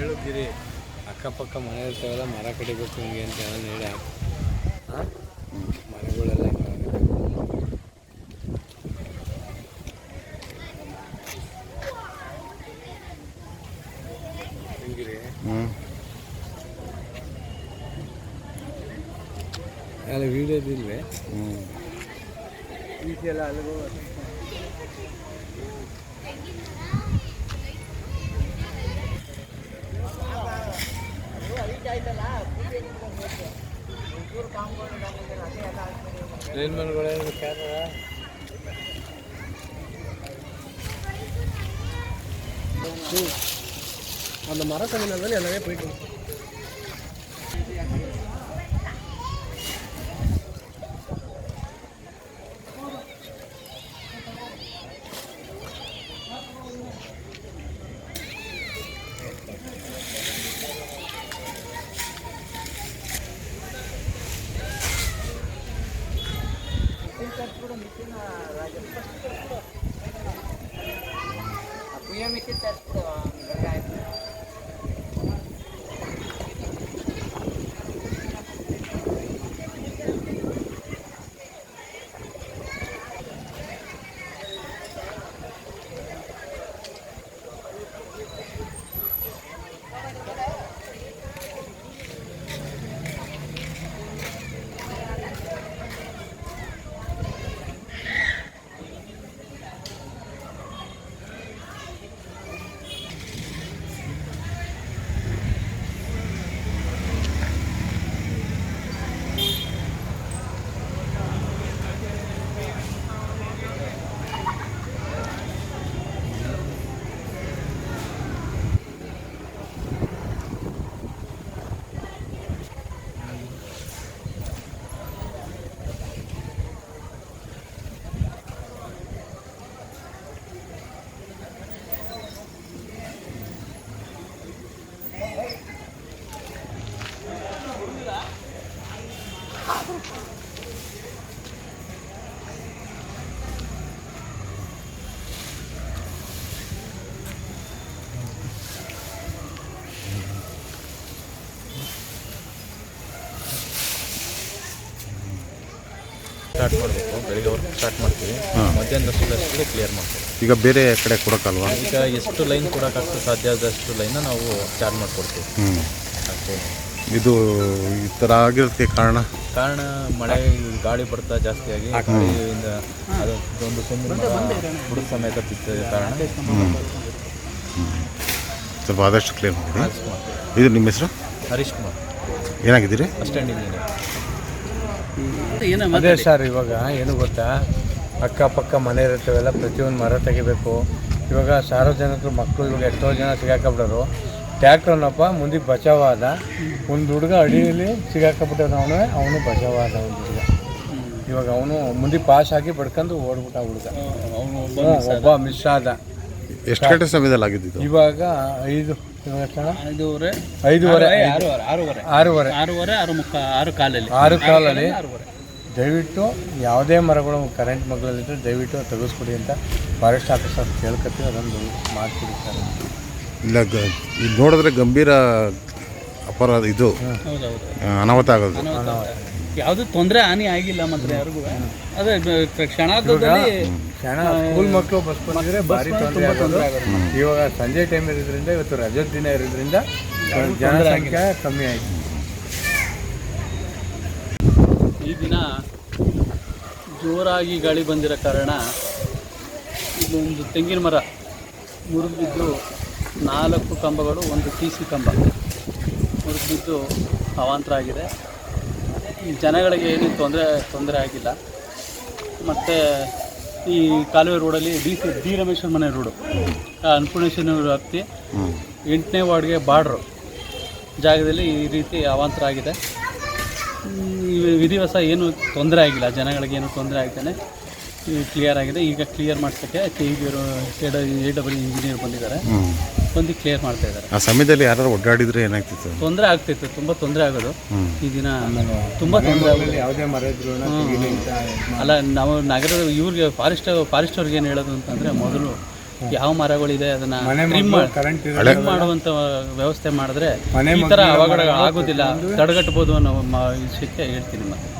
ಹೇಳಿದ್ದೀರಿ ಅಕ್ಕಪಕ್ಕ ಮನೆ ಇರ್ತಾವಲ್ಲ ಮರ ಕಡಿಬೇಕು ಹಿಂಗೆ ಅಂತ ಹೇಳಿ ಹೇಳಿ ಹಾಂ ಮರಗಳೆಲ್ಲ ಹೆಂಗಿರಿ? ಈ ಅಲ್ಲ ವೀಡಿಯೋದಿಲ್ವೇ ಹ್ಞೂ ಈಚೆಲ್ಲ ಅಲ್ಲಿಗೂ ಲೈನ್ಮನ್ಗಳೇನು ಕ್ಯಾರ அந்த மர கம்மினால எல்லாமே போயிட்டு నియమిత తత్వం ಸ್ಟಾರ್ಟ್ ಮಾಡಬೇಕು. ಬೆಳಿಗ್ಗೆ ವರ್ಕ್ ಸ್ಟಾರ್ಟ್ ಮಾಡ್ತೀವಿ. ಮಧ್ಯಾಹ್ನದಷ್ಟು ಕ್ಲಿಯರ್ ಮಾಡ್ತೀವಿ. ಈಗ ಬೇರೆ ಕಡೆ ಕೊಡೋಕ್ಕಲ್ವಾ? ಈಗ ಎಷ್ಟು ಲೈನ್ ಕೊಡೋಕ್ಕಾಗ್ತದೆ ಸಾಧ್ಯ ಆದಷ್ಟು ಲೈನ್ನ ನಾವು ಚಾರ್ಜ್ ಮಾಡಿಕೊಡ್ತೀವಿ. ಹ್ಞೂ ಅಷ್ಟೇ ಇದು ಈ ಥರ ಆಗಿರೋದಕ್ಕೆ ಕಾರಣ? ಕಾರಣ ಮಳೆ ಗಾಳಿ ಬರ್ತಾ ಜಾಸ್ತಿಯಾಗಿ ಗಾಳಿಯಿಂದ ಅದು ಒಂದು ಸುಮ್ಮನೆ ಬುಡ ಸಮೇತ ಬಿದ್ದ ಕಾರಣ. ಸ್ವಲ್ಪ ಆದಷ್ಟು ಕ್ಲಿಯರ್ ಮಾಡಿ. ಇದು ನಿಮ್ಮ ಹೆಸರು? ಹರೀಶ್ ಕುಮಾರ್. ಏನಾಗಿದ್ದೀರಿ? Assistant engineer. ಅದೇ ಸರ್ ಇವಾಗ ಏನು ಗೊತ್ತಾ? ಅಕ್ಕಪಕ್ಕ ಮನೆ ಇರ್ತವೆಲ್ಲ ಪ್ರತಿಯೊಂದು ಮರ ತೆಗಿಬೇಕು. ಇವಾಗ ಸಾರ್ವಜನಿಕರು ಮಕ್ಕಳು ಇವಾಗ ಎಷ್ಟೋ ಜನ ಸಿಗಾಕಬಿಡೋರು. ಟ್ಯಾಕ್ಟ್ರನಪ್ಪ ಮುಂದೆ ಬಚಾವಾದ. ಒಂದು ಹುಡುಗ ಅಡಿಯಲ್ಲಿ ಸಿಗಾಕಬಿಟ್ಟವನು ಅವನು ಅವನು ಬಚಾವಾದ ಒಂದು ಹುಡುಗ. ಇವಾಗ ಅವನು ಮುಂದೆ ಪಾಸ್ ಆಗಿ ಬಡ್ಕೊಂಡು ಓಡ್ಬಿಟ್ಟ ಹುಡುಗ. ಅವನು ಒಬ್ಬ ಮಿಸ್ ಆದ. ಎಷ್ಟು ಗಂಟೆ ಸಮಯದಲ್ಲಿ ಆಗಿದ್ದು ಇವಾಗ ಐದು? ಐದೂವರೆ. ಐದೂವರೆ ಆರೂವರೆ ಆರೂವರೆ. ಆರೂವರೆ. ಆರೂವರೆ. ಆರು ಮುಕ್ಕ ಆರು ಕಾಲಲ್ಲಿ. ಆರು ಕಾಲಲ್ಲಿ. ಆರೂವರೆ. ದಯವಿಟ್ಟು ಯಾವುದೇ ಮರಗಳು ಕರೆಂಟ್ ಮಗಳಲ್ಲಿದ್ದರೆ ದಯವಿಟ್ಟು ತೆಗೆಸ್ಕೊಡಿ ಅಂತ ಫಾರೆಸ್ಟ್ ಆಫೀಸರ್ ಕೇಳ್ಕೊತೀವಿ ಅದೊಂದು ಮಾಡ್ತೀವಿ ಸರ್ ಇಲ್ಲ ಗ ಇದು ನೋಡಿದ್ರೆ ಗಂಭೀರ ಅಪರಾಧ ಇದು. ಅನಾಹುತ ಆಗೋದು. ಅನಾಹುತ ಆಗೋದು. ಯಾವುದು ತೊಂದರೆ ಹಾನಿ ಆಗಿಲ್ಲ ಮಾತ್ರ ಯಾರಿಗೂ. ಅದೇ ಕ್ಷಣಾರ್ಧದಲ್ಲಿ ಕ್ಷಣ ಸ್ಕೂಲ್ ಮಕ್ಕಳು ಬಸ್ ಬಂದಿದ್ರೆ ಭಾರಿ ತೊಂದರೆ ಆಗೋದು. ಇವಾಗ ಸಂಜೆ ಟೈಮ್ ಇರೋದ್ರಿಂದ ಇವತ್ತು ರಜದ ದಿನ ಇರೋದ್ರಿಂದ ಜನಸಂಖ್ಯೆ ಕಮ್ಮಿ ಆಯ್ತು. ಈ ದಿನ ಜೋರಾಗಿ ಗಾಳಿ ಬಂದಿರೋ ಕಾರಣ ಇಲ್ಲೊಂದು ತೆಂಗಿನ ಮರ ಮುರಿದಿದ್ದು ನಾಲ್ಕು ಕಂಬಗಳು ಒಂದು ಟಿ ಸಿ ಕಂಬ ಮುರಿದಿದ್ದು ಅವಾಂತರ ಆಗಿದೆ. ಜನಗಳಿಗೆ ಏನು ತೊಂದರೆ ತೊಂದರೆ ಆಗಿಲ್ಲ ಮತ್ತು ಈ ಕಾಲುವೆ ರೋಡಲ್ಲಿ ಡಿ ಸಿ ಡಿ ರಮೇಶ್ವರ ಮನೆ ರೋಡು ಅನ್ನಪೂರ್ಣೇಶ್ವರ ವ್ಯಾಪ್ತಿ ಎಂಟನೇ ವಾರ್ಡ್ಗೆ ಬಾರ್ಡ್ರು ಜಾಗದಲ್ಲಿ ಈ ರೀತಿ ಅವಾಂತರ ಆಗಿದೆ ವಿಧಿವಸ ಏನು ತೊಂದರೆ ಆಗಿಲ್ಲ ಜನಗಳಿಗೆ ಏನು ತೊಂದರೆ ಆಗ್ತಾನೆ ಕ್ಲಿಯರ್ ಆಗಿದೆ ಈಗ ಕ್ಲಿಯರ್ ಮಾಡಿಸೋಕ್ಕೆ ಕೆ ಇವರು ಎ ಡಬ್ಲ್ಯೂ ಇಂಜಿನಿಯರ್ ಬಂದಿದ್ದಾರೆ ಬಂದು ಕ್ಲಿಯರ್ ಮಾಡ್ತಾ ಇದ್ದಾರೆ. ಆ ಸಮಯದಲ್ಲಿ ಯಾರು ಒಡ್ಡಾಡಿದ್ರೆ ಏನಾಗ್ತಿತ್ತು? ತೊಂದರೆ ಆಗ್ತಿತ್ತು ತುಂಬಾ ತೊಂದರೆ ಆಗೋದು. ಈ ದಿನ ತುಂಬಾ ತೊಂದರೆ ಆಗೋದು. ಯಾವುದೇ ಮರ ಅಲ್ಲ ನಾವು ನಗರದ ಇವ್ರಿಗೆ ಫಾರೆಸ್ಟ್ ಫಾರೆಸ್ಟ್ ಅವ್ರಿಗೆ ಏನು ಹೇಳೋದು ಅಂತಂದ್ರೆ ಮೊದಲು ಯಾವ ಮರಗಳಿದೆ ಅದನ್ನ ಟ್ರಿಮ್ ಮಾಡುವಂತ ವ್ಯವಸ್ಥೆ ಮಾಡಿದ್ರೆ ಈ ತರ ಅವಘಡ ಆಗೋದಿಲ್ಲ. ತಡೆಗಟ್ಟಬಹುದು ಅನ್ನೋ ಮ- ವಿಷಯಕ್ಕೆ ಹೇಳ್ತೀನಿ ಮತ್ತೆ.